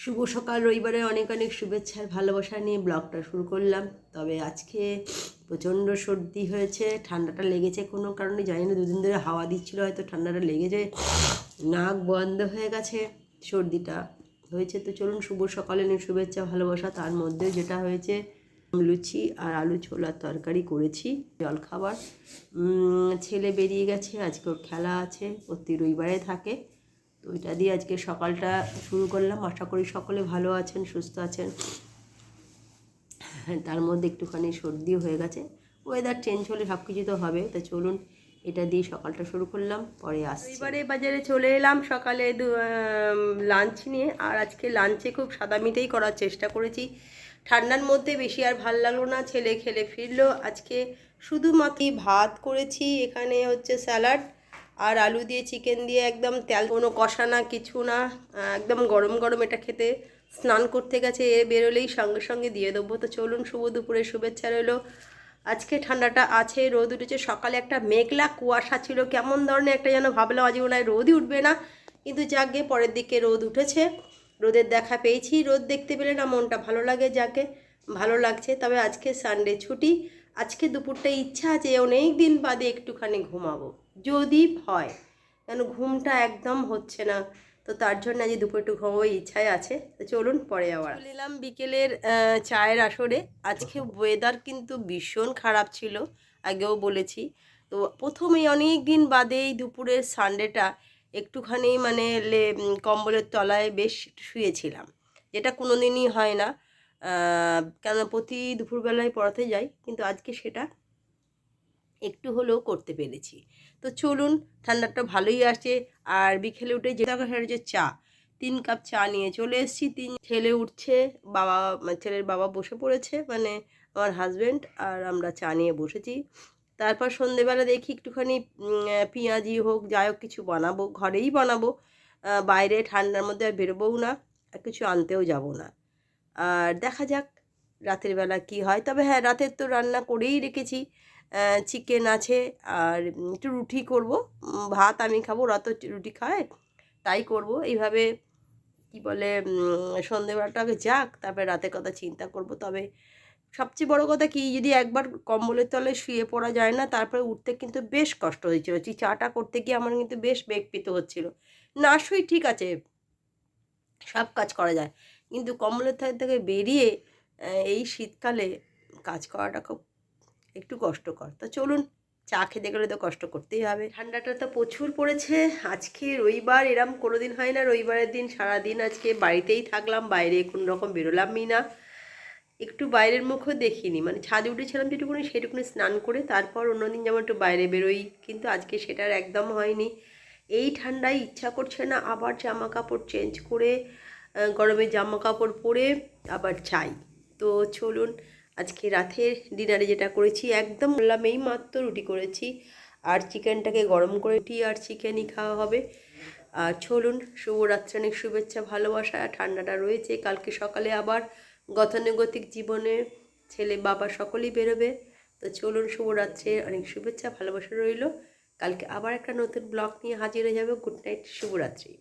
শুভ সকাল, রবিবারে অনেক অনেক শুভেচ্ছার ভালোবাসা নিয়ে ব্লগটা শুরু করলাম। তবে আজকে প্রচণ্ড সর্দি হয়েছে, ঠান্ডাটা লেগেছে কোনো কারণে, জানি না, দুদিন ধরে হাওয়া দিচ্ছিল, হয়তো ঠান্ডাটা লেগেছে, নাক বন্ধ হয়ে গেছে, সর্দিটা হয়েছে। তো চলুন, শুভ সকালে নিয়ে শুভেচ্ছা, ভালোবাসা, তার মধ্যে যেটা হয়েছে, লুচি আর আলু ছোলার তরকারি করেছি, জলখাবার। ছেলে বেরিয়ে গেছে, আজকে ওর খেলা আছে প্রতি রবিবারে থাকে। তো ওইটা দিয়ে আজকে সকালটা শুরু করলাম। আশা করি সকলে ভালো আছেন, সুস্থ আছেন। তার মধ্যে একটুখানি সর্দিও হয়ে গেছে। ওয়েদার চেঞ্জ হলে সব কিছু তো হবে। তা চলুন, এটা দিয়ে সকালটা শুরু করলাম, পরে আসছি। এবারে বাজারে চলে এলাম সকালে লাঞ্চ নিয়ে। আর আজকে লাঞ্চে খুব সাদামিটাই করার চেষ্টা করেছি। ঠান্ডার মধ্যে বেশি আর ভালো লাগল না, ছেলে খেলে ফিরলো। আজকে শুধুমাত্র ভাত করেছি, এখানে হচ্ছে স্যালাড আর আলু দিয়ে চিকেন দিয়ে একদম তেল, কোনো কষা না, কিছু না একদম গরম গরম এটা খেতে। স্নান করতে গেছে, এ বেরোলেই সঙ্গে সঙ্গে দিয়ে দেবো। তো চলুন, শুভ দুপুরে শুভেচ্ছা রইল। আজকে ঠান্ডাটা আছে, রোদ উঠেছে। সকালে একটা মেঘলা কুয়াশা ছিল, কেমন ধরনের একটা যেন ভাবলাম আজ মনে হয় রোদই উঠবে না। কিন্তু যাকে পরের দিকে রোদ উঠেছে। রোদের দেখা পেয়েছি। রোদ দেখতে পেলে না মনটা ভালো লাগে যাকে, ভালো লাগছে। তবে আজকে সানডে ছুটি। আজকে দুপুরটা ইচ্ছা আছে অনেক দিন বাদে একটুখানি ঘুমাবো। যদি হয় কেন ঘুমটা একদম হচ্ছে না? তো তার জন্য আজ দুপুর একটু ঘুমাবো, ইচ্ছাই আছে। তো চলুন, পরে আবার। এলাম বিকেলের চায়ের আসরে। আজকে ওয়েদার কিন্তু ভীষণ খারাপ ছিল, আগেও বলেছি। তো প্রথমেই অনেক দিন বাদে এই দুপুরের সানডেটা একটুখানি মানে কম্বলের তলায় বেশ শুয়েছিলাম। যেটা কোনো দিনই হয় না। কেন প্রতি দুপুরবেলায় পড়াতে যাই, কিন্তু আজকে সেটা একটু হলেও করতে পেরেছি। তো চলুন, ঠান্ডাটা ভালোই আসছে আর বিকেলে উঠে যেটা সেটা হচ্ছে চা। তিন কাপ চা নিয়ে চলে এসেছি। তিন ছেলে উঠছে, বাবা মানে ছেলের বাবা বসে পড়েছে মানে আমার হাজব্যান্ড আর আমরা চা নিয়ে বসেছি। তারপর সন্ধেবেলা দেখি একটুখানি পেঁয়াজি হোক, যাই হোক কিছু বানাবো, ঘরেই বানাবো। বাইরে ঠান্ডার মধ্যে আর বেরোবও না, আর কিছু আনতেও যাব না। আর দেখা যাক, রাতের বেলা কি হয়। তবে হ্যাঁ রাতের তো রান্না করেই রেখেছি। চিকেন আছে আর একটু রুটি করব। ভাত আমি খাব ওরা তো রুটি খায় তাই করব। এইভাবে কি বলে উম, সন্ধেবেলাটাকে যাক তারপরে রাতের কথা চিন্তা করব। তবে সবচেয়ে বড় কথা কি যদি একবার কম্বলের তলে শুয়ে পড়া যায় না তারপরে উঠতে কিন্তু বেশ কষ্ট হয়েছিল। চাটা করতে গিয়ে আমার কিন্তু বেশ বেগ পেতে হচ্ছিল। না শুই ঠিক আছে সব কাজ করা যায়। কিন্তু কম্বলের থেকে বেরিয়ে এই শীতকালে কাজ করাটা খুব একটু কষ্টকর। তো চলুন চা খেতে গেলে তো কষ্ট করতেই হবে। ঠান্ডাটা তো প্রচুর পড়েছে। আজকে রবিবার এরম কোনো দিন হয় না রবিবারের দিন সারাদিন আজকে বাড়িতেই থাকলাম বাইরে কোনো রকম বেরোলামই না। একটু বাইরের মুখও দেখিনি। মানে ছাদে উঠেছিলাম যেটুকুনি সেটুকুনি স্নান করে তারপর অন্যদিন যেমন একটু বাইরে বেরোই কিন্তু আজকে সেটার একদম হয়নি। এই ঠান্ডায় ইচ্ছা করছে না আবার জামা কাপড় চেঞ্জ করে আহ, গরমে জামা কাপড় পরে আবার চাই তো চলুন আজকে রাতের ডিনারে যেটা করেছি, একদম বললাম এই মাত্র রুটি করেছি। আর চিকেনটাকে গরম করে রুটি আর চিকেনই খাওয়া হবে। আর চলুন শুভরাত্রি অনেক শুভেচ্ছা, ভালোবাসা ঠান্ডাটা রয়েছে। কালকে সকালে আবার গতানুগতিক জীবনে ছেলে, বাবা সকলেই বেরোবে। তো চলুন শুভরাত্রে অনেক শুভেচ্ছা, ভালোবাসা রইল। কালকে আবার একটা নতুন ব্লগ নিয়ে হাজির হয়ে যাবে। গুড নাইট শুভরাত্রি।